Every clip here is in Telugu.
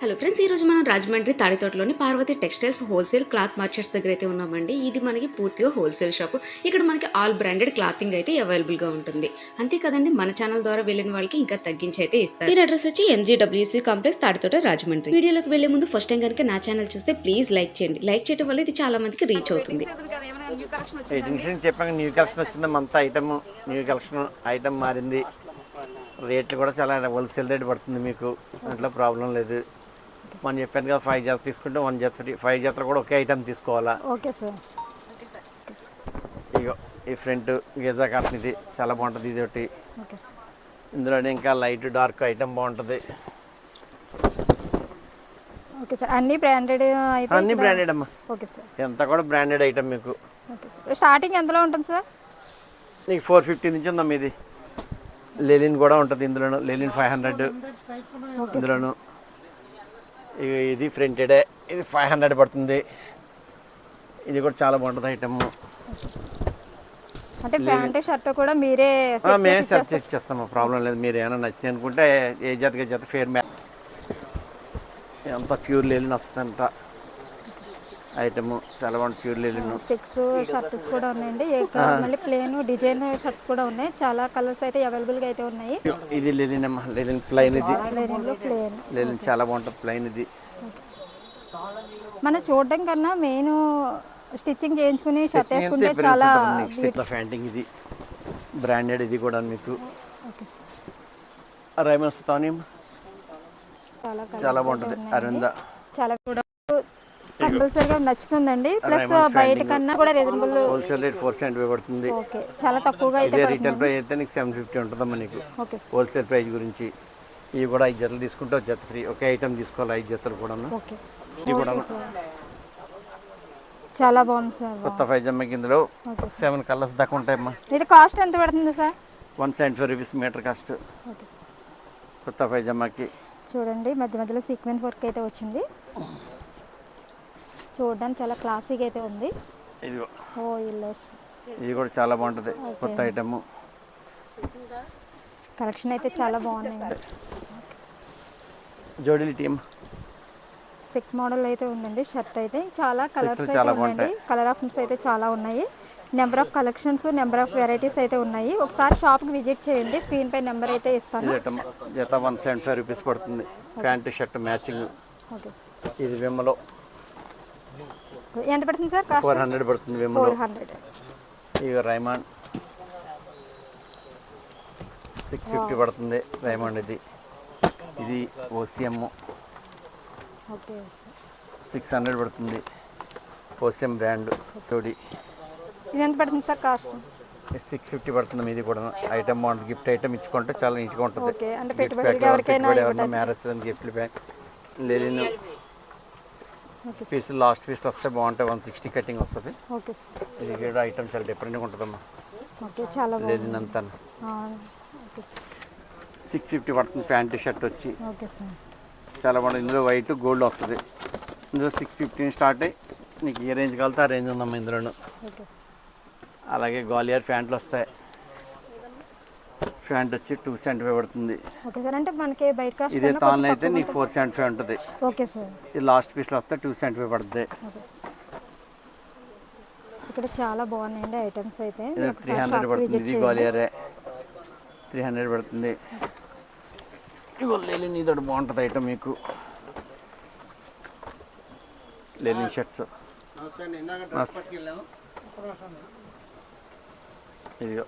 హలో ఫ్రెండ్స్ ఈ రోజు మనం Rajahmundry తాడితోటలోని Parvati textiles wholesale cloth markets దగ్గర అయితే ఉన్నామండి. ఇది మనకి పూర్తిగా హోల్సేల్ షాప్. ఇక్కడ మనకి ఆల్ బ్రాండెడ్ క్లాతింగ్ అయితే అవైలబుల్గా ఉంటుంది. అంతే కదండి మన ఛానల్ ద్వారా వెళ్ళిన వాళ్ళకి ఇంకా తగ్గించి అయితే ఇస్తారు. ఈ అడ్రస్ వచ్చి ఎంజీడబ్ల్యూసీ కాంప్లెక్స్ తాడితోట రాజమండ్రి. వీడియోలోకి వెళ్ళే ముందు ఫస్ట్ టైం కనుక నా ఛానల్ చూస్తే ప్లీజ్ లైక్ చేయండి. లైక్ చేయడం వల్ల ఇది చాలా మందికి రీచ్ అవుతుంది. చెప్పాక న్యూ కలెక్షన్ వచ్చింది? ఐటమ్ న్యూ కలెక్షన్ ఐటమ్ మారింది. రేట్లు కూడా చాలా హోల్సేల్ రేట్ పడుతుంది మీకు దాంట్లో ప్రాబ్లం లేదు. మనం చెప్పాను కదా ఫైవ్ జత తీసుకుంటే వన్ జత ఫైవ్ జతలు కూడా ఒకే ఐటమ్ తీసుకోవాలా? Okay sir. ఇగో ఈ ఫ్రంట్ గేజా కాటన్ ఇది చాలా బాగుంటుంది ఇది ఒకటి ఓకే సార్. ఇందులోనే ఇంకా లైట్ డార్క్ ఐటమ్ బాగుంటుంది. Okay sir. అన్ని బ్రాండెడ్ అయితే అన్ని బ్రాండెడ్ అమ్మా. Okay sir. ఎంత కూడా బ్రాండెడ్ ఐటమ్ మీకు. Okay sir. స్టార్టింగ్ ఎంతలో ఉంటుంది సార్? నీకు ఫోర్ ఫిఫ్టీ నుంచి ఉందమ్మా ఇది లెలిన్ కూడా ఉంటుంది ఇందులోను. లెలిన్ ఫైవ్ హండ్రెడ్. ఇందులోను. ఇది ఫ్రంటెడే ఇది ఫైవ్ హండ్రెడ్ పడుతుంది. ఇది కూడా చాలా బాగుంటుంది ఐటమ్ అంటే ప్యాంట్ షర్ట్ కూడా మీరే మేమే సెర్చ్ ఇచ్చేస్తాము ప్రాబ్లం లేదు. మీరు ఏమైనా నచ్చింది అనుకుంటే ఏ జతకి జత ఫేర్ మ్యా ఎంత ప్యూర్ లెలిన్ వస్తుంది అంత ఐటమ్ చాలా బాగుంటుంది ప్యూర్ లెలిన్ సిక్స్ షర్ట్స్ కూడా ఉన్నాయండి. మళ్ళీ ప్లేన్ డిజైన్ షర్ట్స్ కూడా ఉన్నాయి. చాలా కలర్స్ అయితే అవైలబుల్గా అయితే ఉన్నాయి. ఇది లెలిన్ అమ్మా లెలిన్ ప్లైన్ ఇది. లెలిన్ చాలా బాగుంటుంది ప్లైన్ ఇది. మనం చూడడం కన్నా మెయిన్ స్టిచ్చింగ్ చేయించుకుని షర్ట్ వేసుకుంటే చాలా నెక్స్ట్ ఫ్యాంటింగ్ ఇది. బ్రాండెడ్ ఇది కూడా మీకు. రైమన్ వస్తాను చాలా బాగుంటుంది. అరవింద చాలా కూడా కంపల్సరీగా నచ్చుతుందండి. ప్లస్ బయట. కన్నా కూడా reasonable wholesale rate four seventy పడుతుంది. ఓకే. చాలా తక్కువగా అయితే రీటైల్ ప్రైస్ అయితే నీకు సెవెన్ ఫిఫ్టీ ఉంటుందమ్మా నీకు. ఓకే హోల్సేల్ ప్రైస్ గురించి ఇవి కూడా ఐదు జతలు తీసుకుంటే జత ఫ్రీ ఒకే ఐటమ్ తీసుకోవాలి ఐదు జతలు కూడా ఇది కూడా చాలా బాగుంది సార్ కొత్త ఇందులో ఓకే సెవెన్ కలర్స్ దాకా ఉంటాయమ్మా. ఇది కాస్ట్ ఎంత పడుతుంది sir one seventy five rupees meter cost కొత్త పైజామాకి చూడండి మధ్య మధ్యలో సీక్వెన్స్ వర్క్ అయితే వచ్చింది. చూడడానికి చాలా క్లాసీగా అయితే ఉంది. ఓ ఇల్లెస్ ఇది కూడా చాలా బాగుంటుంది కొత్త ఐటమ్ కలెక్షన్ అయితే చాలా బాగున్నాయండి జోడీలు టీమ్ సిక్ మోడల్ అయితే ఉందండి షర్ట్ అయితే. చాలా కలర్స్ అయితే కలర్ ఆప్షన్స్ అయితే చాలా ఉన్నాయి. Number of collections number of varieties అయితే ఉన్నాయి. ఒకసారి షాప్కి విజిట్ చేయండి స్క్రీన్ పై నెంబర్ అయితే ఇస్తాను. జత వన్ సెవెంటీ ఫైవ్ రూపీస్ పడుతుంది pant shirt matching okay sir ఇది విమ్మలో ఎంత పడుతుంది సార్ ఫోర్ హండ్రెడ్ పడుతుంది ఫోర్ హండ్రెడ్. ఇక రైమాండ్ సిక్స్ ఫిఫ్టీ పడుతుంది రైమాండ్ ఇది. ఇది ఓసిఎం ఓకే సిక్స్ హండ్రెడ్ పడుతుంది ఓసిఎం బ్రాండ్ జోడి ఇది ఎంత పడుతుంది సార్ కాస్ట్? సిక్స్ ఫిఫ్టీ పడుతుంది ఇది కూడా. ఐటమ్ బాగుంటుంది. గిఫ్ట్ ఐటమ్ ఇచ్చుకుంటే చాలా నీట్గా ఉంటుంది. మ్యారేజ్ అని గిఫ్ట్ లేని పీస్ లాస్ట్ పీస్ వస్తే బాగుంటాయి వన్ సిక్స్టీ కటింగ్ వస్తుంది. Okay sir. ఇది కూడా ఐటమ్ చాలా డిఫరెంట్గా ఉంటుందమ్మా. ఓకే చాలా ఆ, ఓకే సార్. సిక్స్ ఫిఫ్టీ పడుతుంది ప్యాంటు షర్ట్ వచ్చి. Okay sir. చాలా బాగుంటుంది ఇందులో వైట్ గోల్డ్ వస్తుంది. ఇందులో సిక్స్ ఫిఫ్టీన్ స్టార్ట్ అయ్యి నీకు ఏ రేంజ్ కలితే ఆ రేంజ్ ఉందమ్మా ఇందులోను. Okay sir. అలాగే గ్వాలియర్ ప్యాంట్లు వస్తాయి. ప్యాంట్ వచ్చి టూ సెవెంటీ ఫైవ్ పడుతుంది. ఓకే సార్ అంటే మనకి బయట కాస్ట్ ఇదే తాన్ అయితే నీకు ఫోర్ సెవెంటీ ఫైవ్ ఉంటుంది. Okay sir. ఇది లాస్ట్ పీస్లో వస్తే టూ సెవెంటీ ఫైవ్ పడుతుంది ఇక్కడ చాలా బాగున్నాయండి ఐటమ్స్ అయితే. త్రీ హండ్రెడ్ పడుతుంది ఇది గ్వాలియరే త్రీ హండ్రెడ్ పడుతుంది. ఇది ఒకటి బాగుంటుంది ఐటమ్ మీకు. Linen shirts. ఇదిగో.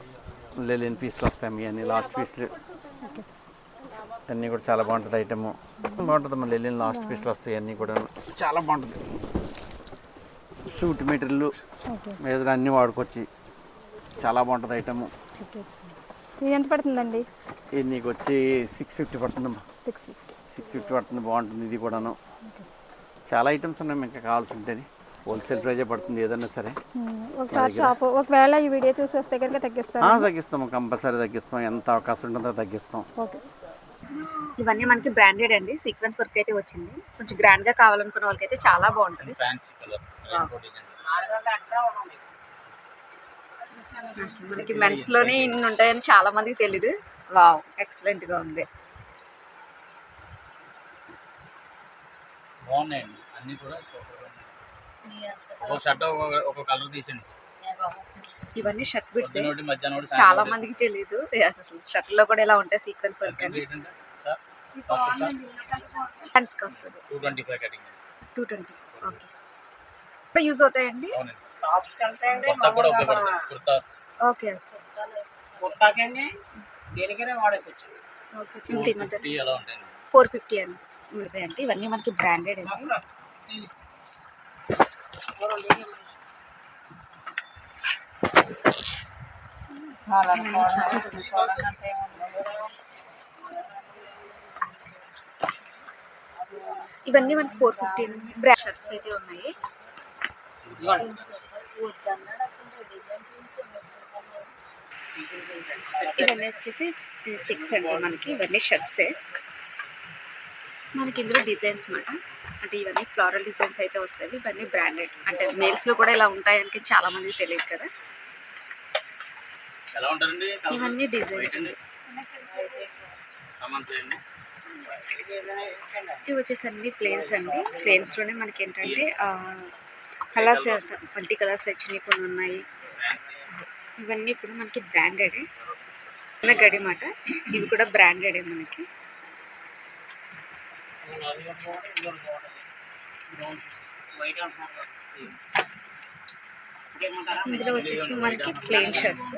లెలిన్ పీస్లు వస్తాయి మీ అన్ని లాస్ట్ పీస్లు అన్నీ కూడా చాలా బాగుంటుంది ఐటమ్. బాగుంటుంది మన లెలిన్ లాస్ట్ పీస్లు వస్తాయి అన్నీ కూడా. చాలా బాగుంటుంది. షూట్ మెటీరియల్ మీద అన్నీ వాడుకోవచ్చు చాలా బాగుంటుంది ఐటమ్. ఎంత పడుతుందండి? ఇది నీకు వచ్చి సిక్స్ ఫిఫ్టీ పడుతుందమ్మా. సిక్స్ ఫిఫ్టీ సిక్స్ ఫిఫ్టీ పడుతుంది బాగుంటుంది ఇది కూడాను. చాలా ఐటమ్స్ ఉన్నాయి మీకు కావాల్సి ఉంటుంది హోల్సేల్ ప్రైజే పడుతుంది ఏదన్నా సరే. ఒకసారి షాప్ ఒకవేళ ఈ వీడియో చూసి వస్తే కనుక తగ్గిస్తాను ఆ, తగ్గిస్తాము కంపల్సరీ తగ్గిస్తాం. ఎంత అవకాశం ఉంటుందో తగ్గిస్తాం. ఓకే ఇవన్నీ మనకి బ్రాండెడ్ అండి. సీక్వెన్స్ వర్క్ అయితే వచ్చింది. కొంచెం గ్రాండ్గా కావాలనుకున్న వాళ్ళకి అయితే చాలా బాగుంటుంది. మనకి మెన్స్లోనే ఇన్ని ఉంటాయని చాలా మందికి తెలీదు. వావ్ ఎక్సలెంట్గా ఉంది. బాగున్నాయండి. అన్నీ కూడా సూపర్గా షర్ట్ కలర్ తీసండి ఇవన్నీ షర్ట్ బిట్స్ చాలా. మందికి తెలియదు అసలు షర్ట్లో కూడా ఇలా ఉంటాయి సీక్వెన్స్ వర్క్ అని? హ్యాండ్స్కి వస్తుంది. Two twenty five cutting two twenty okay. Use అవుతాయండి? కుర్తాస్. ఓకే కుర్తాకండి దేనికైనా వాడచ్చు ఓకే టూ ఫిఫ్టీ ఫిఫ్టీ అలా ఉంటాయండి. ఫోర్ ఫిఫ్టీ అని ఉంటాయి అంటే ఇవన్నీ మనకి బ్రాండెడ్ అండి. ఇవన్నీ మనకి ఫోర్ ఫిఫ్టీన్ బ్రాషర్స్ షర్ట్స్ అయితే ఉన్నాయి. ఇవన్నీ వచ్చేసి చెక్స్ అండి మనకి. ఇవన్నీ షర్ట్సే మనకి ఇందులో డిజైన్స్ మాట అంటే ఇవన్నీ ఫ్లోరల్ డిజైన్స్ అయితే వస్తాయి. ఇవన్నీ బ్రాండెడ్ అంటే మేల్స్లో కూడా ఇలా ఉంటాయని చాలా మందికి తెలియదు కదా. ఇవన్నీ డిజైన్స్ అండి. ఇవి వచ్చేసి అన్ని ప్లేన్స్ అండి. ప్లేన్స్లోనే మనకి ఏంటంటే కలర్స్ మల్టీ కలర్స్ వచ్చినాయి కొన్ని ఉన్నాయి. ఇవన్నీ కూడా మనకి బ్రాండెడే చిన్న గడి మాట ఇవి కూడా బ్రాండెడే మనకి. వైట్ ఇందులో వచ్చేసి మనకి ప్లెయిన్ షర్ట్స్